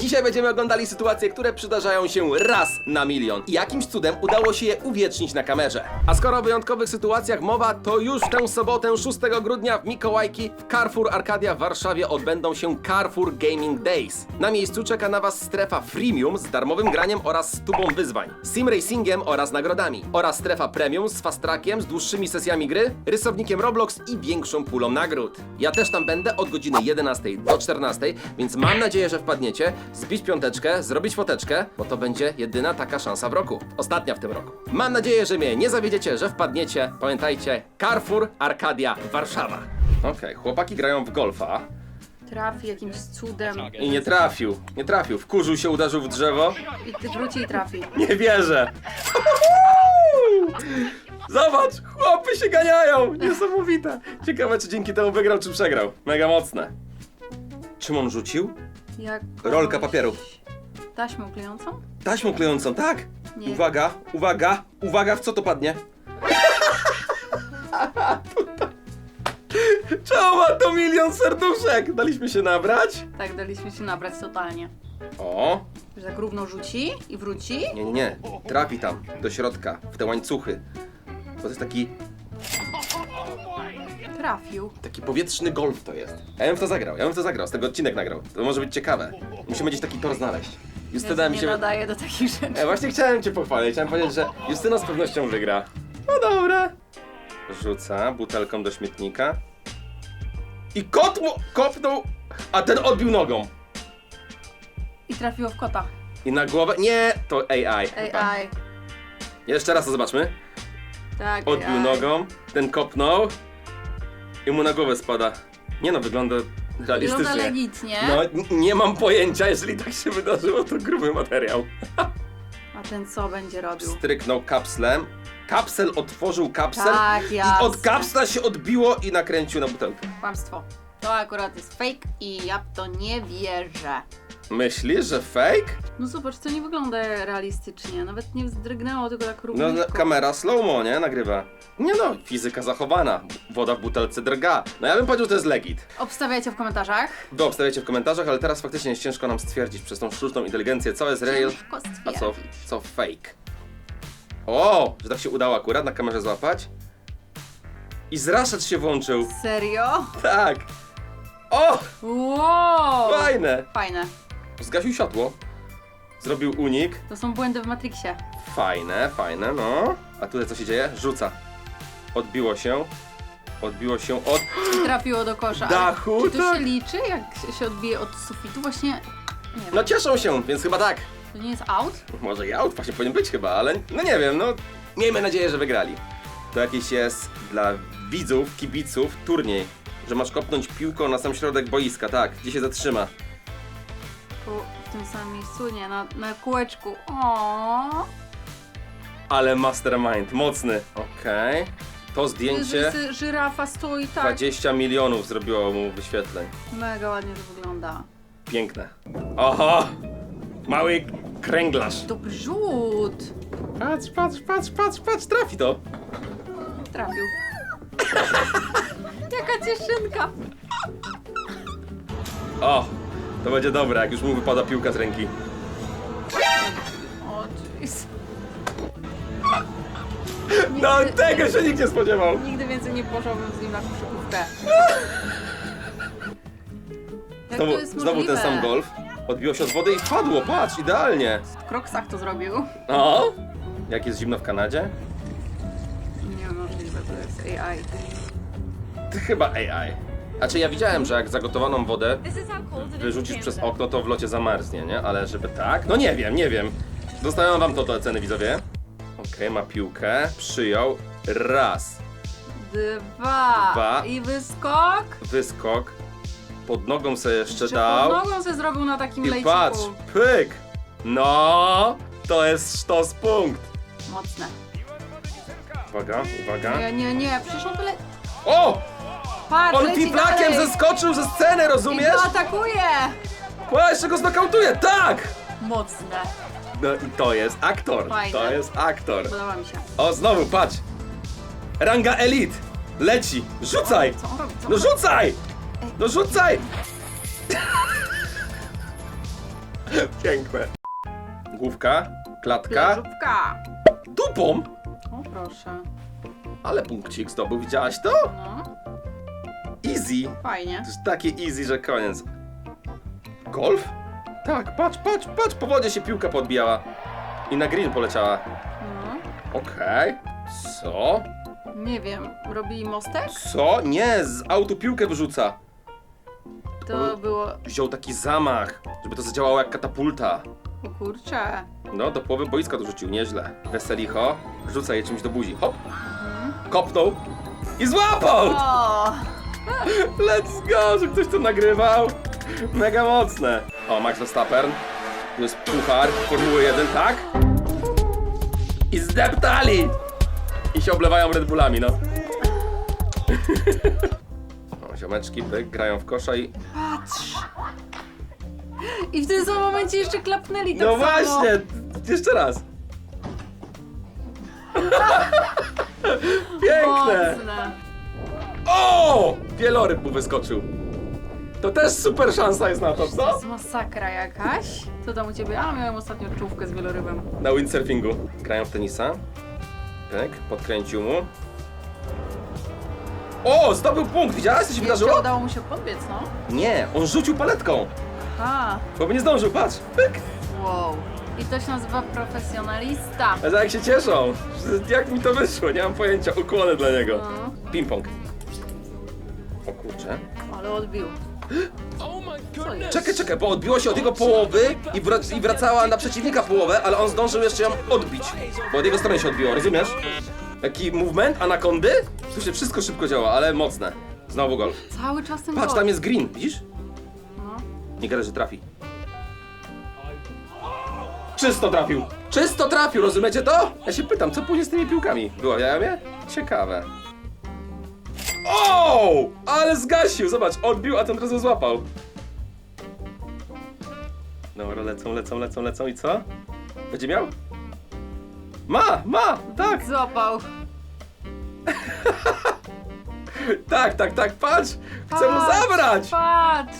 Dzisiaj będziemy oglądali sytuacje, które przydarzają się raz na milion. I jakimś cudem udało się je uwiecznić na kamerze. A skoro o wyjątkowych sytuacjach mowa, to już w tę sobotę 6 grudnia w Mikołajki w Carrefour Arcadia w Warszawie odbędą się Carrefour Gaming Days. Na miejscu czeka na Was strefa freemium z darmowym graniem oraz tubą wyzwań, sim racingiem oraz nagrodami, oraz strefa premium z fast trackiem, z dłuższymi sesjami gry, rysownikiem Roblox i większą pulą nagród. Ja też tam będę od godziny 11 do 14, więc mam nadzieję, że wpadniecie, zbić piąteczkę, zrobić foteczkę, bo to będzie jedyna taka szansa w roku. Ostatnia w tym roku. Mam nadzieję, że mnie nie zawiedziecie, że wpadniecie. Pamiętajcie, Carrefour Arcadia Warszawa. Okej, chłopaki grają w golfa Trafi jakimś cudem i nie trafił. Nie trafił. Wkurzył się, uderzył w drzewo. i ty wróci i trafi. Nie wierzę. Zobacz, chłopy się ganiają. Niesamowite. Ciekawe, czy dzięki temu wygrał, czy przegrał. Mega mocne. Czym on rzucił? Jak Rolka papieru. Taśmą klejącą? Taśmą klejącą, tak? Nie. Uwaga, uwaga, uwaga, w co to padnie? Czemu ma to milion serduszek? Daliśmy się nabrać? Tak, daliśmy się nabrać totalnie. O, Że tak równo rzuci i wróci. nie, nie, nie. Trafi tam, do środka, w te łańcuchy. Bo to jest taki, Trafił. taki powietrzny golf to jest. Ja bym w to zagrał, ja bym w to zagrał, z tego odcinek nagrał. To może być ciekawe. Musimy gdzieś taki tor znaleźć. Justyna Ja mi nie się... nadaje do takich rzeczy. E, właśnie chciałem cię pochwalić, chciałem powiedzieć, że Justyna z pewnością wygra. No dobra. Rzuca butelką do śmietnika. I kot mu kopnął, a ten odbił nogą. I trafiło w kota. I na głowę... Nie, to AI. chyba. AI. Jeszcze raz to zobaczmy. Tak, Odbił AI. nogą, ten kopnął i mu na głowę spada. Nie no, wygląda Wygląda realistycznie. legitnie. No, n- nie mam pojęcia, jeżeli tak się wydarzyło, to gruby materiał. A ten co będzie robił? Stryknął kapslem. Kapsel otworzył kapsel Tak, i jasne. od kapsla się odbiło i nakręcił na butelkę. Kłamstwo. To akurat jest fake i ja w to nie wierzę. Myślisz, że fake? No zobacz, to nie wygląda realistycznie. Nawet nie wzdrygnęło, tylko tak No, równiutko. no kamera slow-mo, nie? Nagrywa. Nie no, fizyka zachowana. Woda w butelce drga. No ja bym powiedział, że to jest legit. Obstawiajcie w komentarzach. Wy obstawiacie w komentarzach, ale teraz faktycznie jest ciężko nam stwierdzić przez tą sztuczną inteligencję, co jest real, Ciężko a co, stwierdzić. co fake. O, że tak się udało akurat na kamerze złapać. I zraszacz się włączył. Serio? Tak. O, Wow! fajne. Fajne. Zgasił światło. Zrobił unik. To są błędy w Matrixie. Fajne, fajne, no. A tutaj co się dzieje? Rzuca. Odbiło się. Odbiło się od... I trafiło do kosza. Ale Dachu, Czy to tak. się liczy, jak się odbije od sufitu? Właśnie. Nie wiem. No cieszą się, więc chyba tak. To nie jest out? Może i out właśnie powinien być chyba, ale no nie wiem, no miejmy nadzieję, że wygrali. To jakiś jest dla widzów, kibiców turniej, że masz kopnąć piłką na sam środek boiska, tak, gdzie się zatrzyma. Tu, w tym samym miejscu? Nie, na, na kółeczku. O. Ale mastermind, mocny. Okej. To zdjęcie Żyrafa stoi tak. 20 milionów zrobiło mu wyświetleń. Mega ładnie to wygląda. Piękne. Oho! Mały kręglarz. Dobry rzut! Patrz, patrz, patrz, patrz, patrz, trafi to. Trafił. Jaka cieszynka! O, to będzie dobre, jak już mu wypada piłka z ręki. O, jeez. No Nigdy- tego się nikt nie spodziewał. Nigdy więcej nie poszłabym z nim na koszykówkę. Jak Znowu, to jest znowu ten możliwe? sam golf. Odbiło się od wody i wpadło, patrz, idealnie. W Kroksach to zrobił. O! Jak jest zimno w Kanadzie? Nie możliwe, to jest AI. Chyba AI. A czy ja widziałem, że jak zagotowaną wodę wyrzucisz przez okno, to w locie zamarznie, nie? Ale żeby tak? No nie wiem, nie wiem. Zostawiam wam to do oceny, widzowie. Okej, ma piłkę, przyjął. Raz, Dwa. Dwa. I wyskok. wyskok. Pod nogą sobie jeszcze Czy dał. pod nogą se zrobił na takim I lejciku. patrz, pyk! No, to jest sztos punkt. Mocne. Uwaga, uwaga. Nie, nie, nie, przecież on tyle... O! Patrz, On leci tiplakiem dalej. zeskoczył ze sceny, I rozumiesz? go atakuje! O, jeszcze go znokautuje, tak! Mocne. No i to jest aktor, Fajne. to jest aktor. Podoba mi się. O, znowu, patrz. Ranga Elite. Leci, rzucaj! Co on robi? Co on No robi? rzucaj! No rzucaj! Piękne. Główka, klatka, Wieżówka. dupą. O proszę. Ale punkcik zdobył, widziałaś to? No, Easy. fajnie. To jest takie easy, że koniec. Golf? Tak, patrz, patrz, patrz, po wodzie się piłka podbijała. I na green poleciała. No. Okej. Co? Nie wiem, robi mostek? Co? Nie, z autu piłkę wyrzuca. To było... Wziął taki zamach, żeby to zadziałało jak katapulta. O kurczę. No, do połowy boiska to rzucił, nieźle. Weselicho, rzuca je czymś do buzi. Hop, Mhm. kopnął i złapał! O! Let's go, że ktoś to nagrywał. Mega mocne. O, Max Verstappen. Tu jest puchar Formuły 1, tak? I zdeptali! I się oblewają Red Bullami, no. O, ziomeczki, pyk, grają w kosza i... Patrz! I w tym samym momencie jeszcze klapnęli tak No samo. właśnie! Jeszcze raz. Piękne! Mocne. O! Wieloryb mu wyskoczył. To też super szansa jest na to, To co? jest masakra jakaś. Co tam u ciebie? A, miałem ostatnio czołówkę z wielorybem. Na windsurfingu. Grają w tenisa. Tak, podkręcił mu. O, zdobył punkt, widziałaś co się Jeszcze wydarzyło? udało mu się podbiec, no. Nie, on rzucił paletką, Aha. bo by nie zdążył, patrz. Pyk. Wow. I to się nazywa profesjonalista. A jak się cieszą. że Jak mi to wyszło, nie mam pojęcia, ukłony dla niego. No, Ping-pong. Kurczę. ale odbił. Jest? Czekaj, czekaj, bo odbiło się od jego połowy i, wrac- i wracała na przeciwnika połowę, ale on zdążył jeszcze ją odbić. Bo od jego strony się odbiło, rozumiesz? Taki movement anakondy? Tu się wszystko szybko działa, ale mocne. Znowu golf. Cały czas ten Patrz, gol. tam jest green, widzisz? No. Nie gadaj, że trafi. Czysto trafił! Czysto trafił, rozumiecie to? Ja się pytam, co później z tymi piłkami? Było w jajamie? Ciekawe. O! Ale zgasił! Zobacz, odbił, a ten razu złapał. Dobra, lecą, lecą, lecą, lecą i co? Będzie miał? Ma, ma, tak, Złapał. tak, tak, tak, patrz! Chcę mu Patrz, zabrać! Patrz!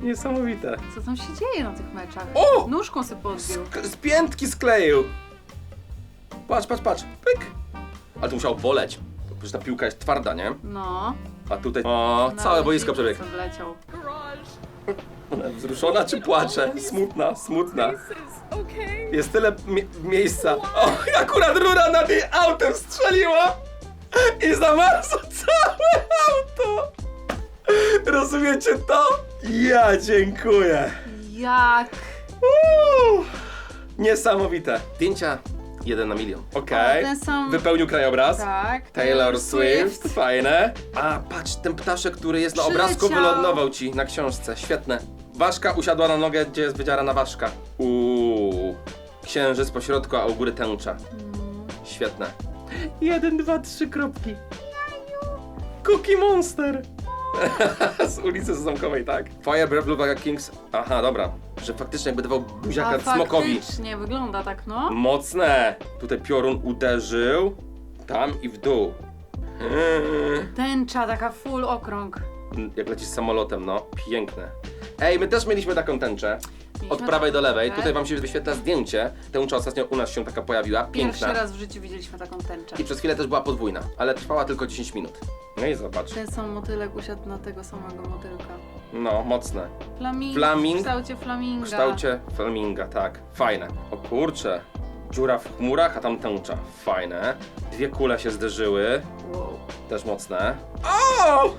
Niesamowite. Co tam się dzieje na tych meczach? O! Nóżką sobie podbił. Sk- z piętki skleił. Patrz, patrz, patrz. Pyk. Ale to musiał boleć. Przecież ta piłka jest twarda, nie? No. A tutaj... O, Na całe boisko łyżwicy przebiegł. Wleciał. Ona Wzruszona czy płacze? Smutna, smutna. Jest tyle mie- miejsca. O, akurat rura nad jej autem strzeliła i zamarzło całe auto. Rozumiecie to? Ja dziękuję. Jak? Uuu, Niesamowite. Zdjęcia 1 na milion. Okej. O, ten sam- Wypełnił krajobraz. Tak. Taylor Swift. Fajne. A patrz, ten ptaszek, który jest na obrazku, Przyleciał. wylądował ci na książce. Świetne. Ważka usiadła na nogę, gdzie jest wydziarana ważka. Uuu. Księżyc po środku, a u góry tęcza. Mm. Świetne. Jeden, dwa, trzy kropki. Cookie Monster. Z ulicy Zamkowej, tak? Fire Breath Blue Like Kings. Aha, dobra. Że faktycznie jakby dawał buziaka A smokowi. faktycznie wygląda tak, no. Mocne! Tutaj piorun uderzył tam i w dół. Yy. Tęcza, taka full okrąg. Jak lecisz samolotem, no. Piękne. Ej, my też mieliśmy taką tęczę. Od Mieliśmy prawej do taką lewej. tęczę. Tutaj wam się wyświetla zdjęcie. Tęcza ostatnio u nas się taka pojawiła. Pierwszy Piękna. raz w życiu widzieliśmy taką tęczę. I przez chwilę też była podwójna, ale trwała tylko 10 minut. No i zobacz. Ten sam motylek usiadł na tego samego motylka. No, mocne. Flaming. Flaming. W kształcie flaminga. W kształcie flaminga, tak. Fajne. O kurcze. Dziura w chmurach, a tam tęcza. Fajne. Dwie kule się zderzyły. Wow. Też mocne. O!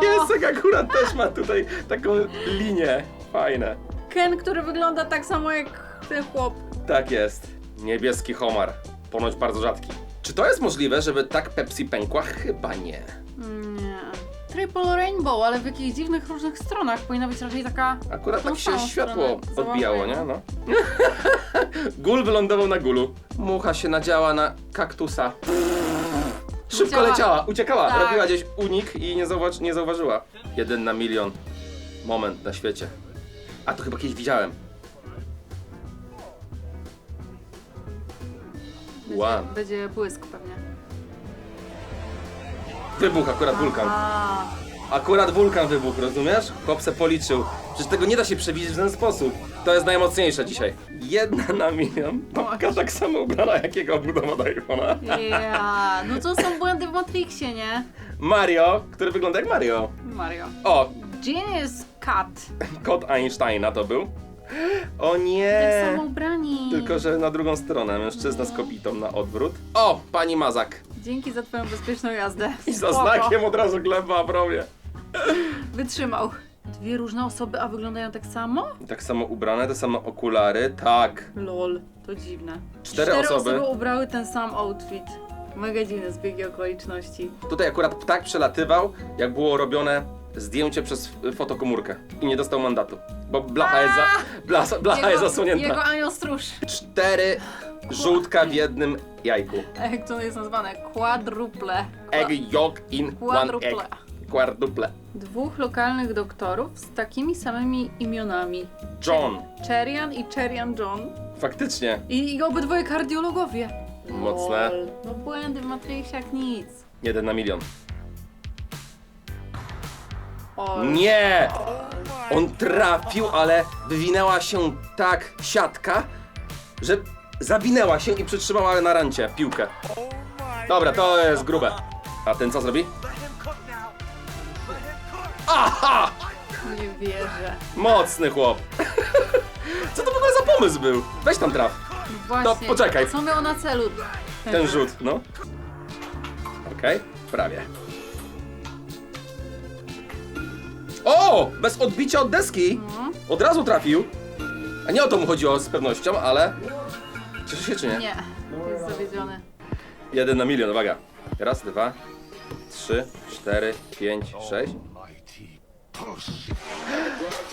Piesek akurat też ma tutaj taką linię. Fajne. Ken, który wygląda tak samo jak ten chłop. Tak jest. Niebieski homar. Ponoć bardzo rzadki. Czy to jest możliwe, żeby tak Pepsi pękła? Chyba nie. Triple Rainbow, ale w jakichś dziwnych, różnych stronach. Powinna być raczej taka... Akurat tak się światło odbijało, nie? No. Gul wylądował na gulu. Mucha się nadziała na kaktusa. Szybko leciała, uciekała, Tak. robiła gdzieś unik i nie, zauważ, nie zauważyła. Jeden na milion. Moment na świecie. A to chyba kiedyś widziałem. One. Będzie błysk pewnie. Wybuch akurat wulkan. A, Akurat wulkan wybuchł, rozumiesz? Chłop se policzył. Przecież tego nie da się przewidzieć w ten sposób. To jest najmocniejsze dzisiaj. Jedna na milion. Babka tak samo ubrana jak jego obudowa do iPhone'a. Ja, no to są błędy w Matrixie, nie? Mario, który wygląda jak Mario. Mario. O, Genius Cat. kot Einsteina to był. O Tak nie! samo ubrani. Tylko, że na drugą stronę, mężczyzna z kobitą na odwrót. O, pani Mazak. Dzięki za twoją bezpieczną jazdę. I za Spoko. znakiem od razu gleba w rowie. Wytrzymał. Dwie różne osoby, a wyglądają tak samo? Tak samo ubrane, te same okulary, tak. Lol, to dziwne. Cztery osoby. ubrały ten sam outfit. Mega dziwne zbiegi okoliczności. Tutaj akurat ptak przelatywał, jak było robione zdjęcie przez fotokomórkę. I nie dostał mandatu. Bo blacha jest, za, blacha, blacha jest zasłonięta. Jego anioł stróż. Cztery żółtka w jednym jajku. A jak to jest nazwane? Quadruple. Egg yolk in one Quadruple. egg. Quadruple. Dwóch lokalnych doktorów z takimi samymi imionami. John. Cherian i Cherian John. Faktycznie. I, i obydwoje kardiologowie. Mocne. Lol. No błędy w Matrixie jak nic. Jeden na milion. O, Nie! On trafił, ale wywinęła się tak siatka, że zawinęła się i przytrzymała na rancie piłkę. Dobra, to jest grube. A ten co zrobi? Aha! nie wierzę. Mocny chłop. Co to w ogóle za pomysł był? Weź tam traf. No Właśnie. poczekaj. Co miał na celu? Ten rzut, no. Okej, prawie. O! Bez odbicia od deski! No. Od razu trafił. A nie o to mu chodziło z pewnością, ale... Cieszy się czy nie? Nie, jest zawiedziony. Jeden na milion, uwaga. Raz, dwa, trzy, cztery, pięć, sześć.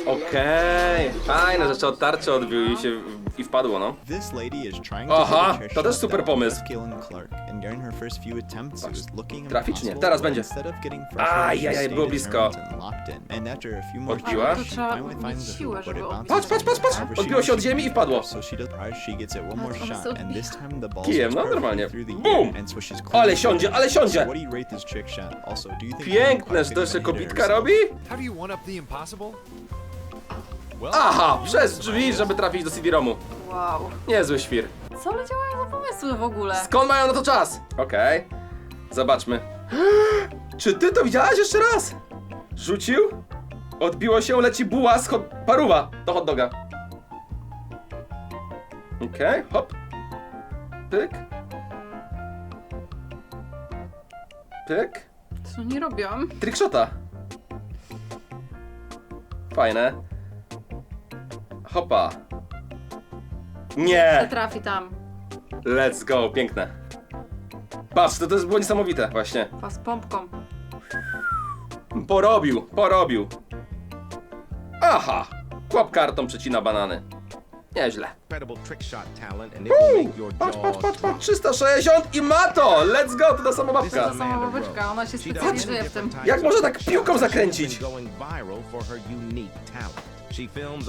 Okej, fajne rzeczy od tarczy odbił i się i wpadło, no. This lady is trying Aha, to hit to też shot super pomysł. left Galen Clark, and during her first few attempts, it was looking Trafi czy nie? impossible, Teraz but będzie. instead of getting Aj, frustrated, aj, she aj, było blisko. determined and locked in. And after a few more Odbiła? tries, To she trzeba finally mieć finds the siłę, hoop, but żeby it odbić. bounces Patrz, patrz, patrz, patrz! However, she Odbiło się od ziemi i wpadło. can, So she does try, she gets it one more Ona shot, sobie and this time the ball Kijem, slips no, perfectly normalnie. through the Boom! air and swishes Ale clean siądzie, to ale siądzie! So what do you rate this trick shot? Also, do you think Piękne, że to jeszcze gonna hit it kobitka herself? robi? How do you one up the impossible? Well, Aha, przez drzwi, żeby trafić do CD-ROMu. Wow. Niezły świr. Co one działają za pomysły w ogóle? Skąd mają na to czas? Okej. Zobaczmy. Czy ty to widziałaś jeszcze raz? Rzucił? Odbiło się, leci buła z hot... paruwa do hot doga. Okej, hop. Pyk. Pyk. Co oni robią? Trickshota. Fajne. Hopa. Nie! Trafi tam. Let's go, piękne. Patrz, to, to było niesamowite, właśnie. Pas pompką. Porobił, porobił. Aha! Chłop kartą przecina banany. Nieźle. Your Patrz, patrz, patrz, patrz, 360 i ma to! Let's go, to ta sama To babka. ta sama babeczka, ona się specjalizuje w tym. Jak może tak piłką zakręcić?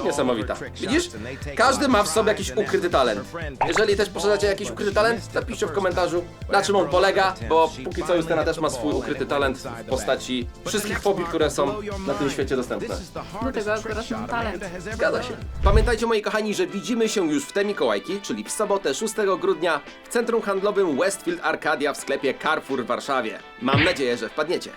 Niesamowita. Widzisz? Każdy ma w sobie jakiś ukryty talent. Jeżeli też posiadacie jakiś ukryty talent, napiszcie w komentarzu, na czym on polega, bo póki co Justyna też ma swój ukryty talent w postaci wszystkich fobii, które są na tym świecie dostępne. Do hardest tego akurat mam talent. Zgadza się. Pamiętajcie moi kochani, że widzimy się już w te Mikołajki, czyli w sobotę 6 grudnia w centrum handlowym Westfield Arcadia w sklepie Carrefour w Warszawie. Mam nadzieję, że wpadniecie.